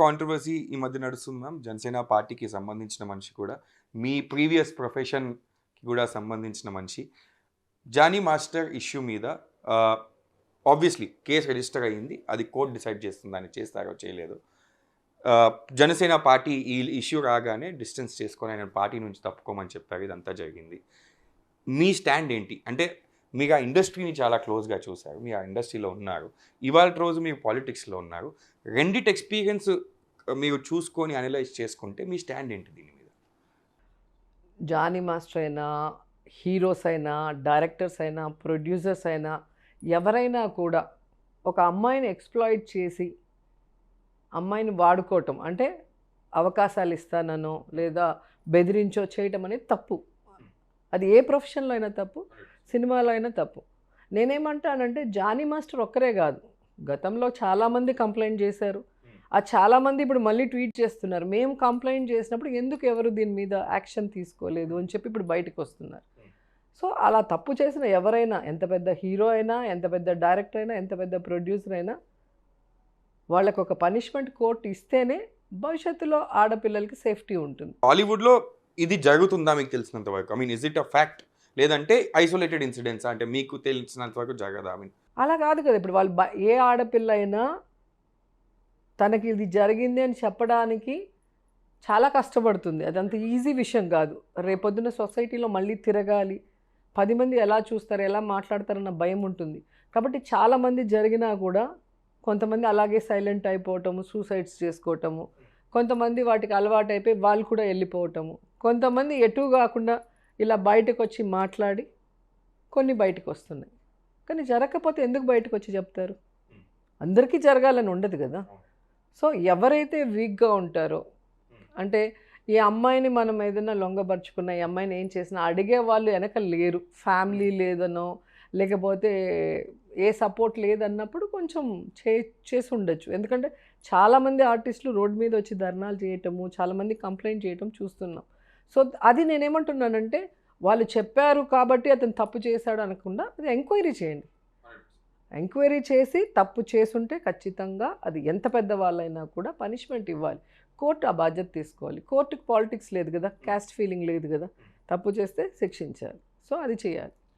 Controversy ఈ మధ్య నడుస్తుంది మ్యామ్ జనసేన పార్టీకి సంబంధించిన మనిషి కూడా మీ ప్రీవియస్ ప్రొఫెషన్కి కూడా సంబంధించిన మనిషి. జానీ మాస్టర్ ఇష్యూ మీద ఆబ్వియస్లీ కేసు రిజిస్టర్ అయ్యింది. అది కోర్టు డిసైడ్ చేస్తుంది దాన్ని చేస్తారో చేయలేదు. జనసేన పార్టీ ఈ ఇష్యూ రాగానే డిస్టెన్స్ చేసుకొని ఆయన పార్టీ నుంచి తప్పుకోమని చెప్పారు. ఇదంతా జరిగింది. మీ స్టాండ్ ఏంటి? అంటే మీకు ఆ ఇండస్ట్రీని చాలా క్లోజ్గా చూశారు మీరు ఆ ఇండస్ట్రీలో ఉన్నారు. ఇవాళ రోజు మీరు పాలిటిక్స్లో ఉన్నారు. రెండిటి ఎక్స్పీరియన్స్ మీరు చూసుకొని అనలైజ్ చేసుకుంటే మీ స్టాండ్ ఏంటి దీని మీద? జానీ మాస్టర్ అయినా హీరోస్ అయినా డైరెక్టర్స్ అయినా ప్రొడ్యూసర్స్ అయినా ఎవరైనా కూడా ఒక అమ్మాయిని ఎక్స్ప్లాయిట్ చేసి అమ్మాయిని వాడుకోవటం అంటే అవకాశాలు ఇస్తాననో లేదా బెదిరించో చేయటం అనేది తప్పు. అది ఏ ప్రొఫెషన్లో అయినా తప్పు. సినిమాలో అయినా తప్పు. నేనేమంటానంటే జానీ మాస్టర్ ఒక్కరే కాదు. గతంలో చాలామంది కంప్లైంట్ చేశారు. ఆ చాలామంది ఇప్పుడు మళ్ళీ ట్వీట్ చేస్తున్నారు. మేము కంప్లైంట్ చేసినప్పుడు ఎందుకు ఎవరు దీని మీద యాక్షన్ తీసుకోలేదు అని చెప్పి ఇప్పుడు బయటకు వస్తున్నారు. సో అలా తప్పు చేసిన ఎవరైనా ఎంత పెద్ద హీరో అయినా ఎంత పెద్ద డైరెక్టర్ అయినా ఎంత పెద్ద ప్రొడ్యూసర్ అయినా వాళ్ళకు ఒక పనిష్మెంట్ కోర్టు ఇస్తేనే భవిష్యత్తులో ఆడపిల్లలకి సేఫ్టీ ఉంటుంది. హాలీవుడ్లో ఇది జరుగుతుందా మీకు తెలిసినంత వరకు? I mean is it a fact లేదంటే ఐసోలేటెడ్ ఇన్సిడెంట్స్ అంటే మీకు తెలిసినంత వరకు జాగ్రత్త ఐ మీన్. అలా కాదు కదా ఇప్పుడు వాళ్ళు ఏ ఆడపిల్ల అయినా తనకి ఇది జరిగింది అని చెప్పడానికి చాలా కష్టపడుతుంది. అది అంత ఈజీ విషయం కాదు. రేపొద్దున సొసైటీలో మళ్ళీ తిరగాలి. పది మంది ఎలా చూస్తారు ఎలా మాట్లాడతారన్న భయం ఉంటుంది. కాబట్టి చాలామంది జరిగినా కూడా కొంతమంది అలాగే సైలెంట్ అయిపోవటము సూసైడ్స్ చేసుకోవటము కొంతమంది వాటికి అలవాటు అయిపోయి వాళ్ళు కూడా వెళ్ళిపోవటము. కొంతమంది ఎటు కాకుండా ఇలా బయటకు వచ్చి మాట్లాడి కొన్ని బయటకు వస్తున్నాయి కానీ జరగకపోతే ఎందుకు బయటకు వచ్చి చెప్తారు? అందరికీ జరగాలని ఉండదు కదా. సో ఎవరైతే వీక్గా ఉంటారో అంటే ఈ అమ్మాయిని మనం ఏదైనా లొంగబరుచుకున్న ఈ అమ్మాయిని ఏం చేసినా అడిగే వాళ్ళు వెనక లేరు. ఫ్యామిలీ లేదనో లేకపోతే ఏ సపోర్ట్ లేదన్నప్పుడు కొంచెం చే చేసి ఉండొచ్చు ఎందుకంటే చాలామంది ఆర్టిస్టులు రోడ్ మీద వచ్చి ధర్నాలు చేయటము చాలామంది కంప్లైంట్ చేయటం చూస్తున్నాం. సో అది నేనేమంటున్నానంటే వాళ్ళు చెప్పారు కాబట్టి అతను తప్పు చేశాడు అనకుండా అది ఎంక్వైరీ చేయండి. ఎంక్వైరీ చేసి తప్పు చేసుంటే ఖచ్చితంగా అది ఎంత పెద్ద వాళ్ళైనా కూడా పనిష్మెంట్ ఇవ్వాలి. కోర్టు ఆ బాధ్యత తీసుకోవాలి. కోర్టుకు పాలిటిక్స్ లేదు కదా క్యాస్ట్ ఫీలింగ్ లేదు కదా తప్పు చేస్తే శిక్షించాలి. సో అది చేయాలి.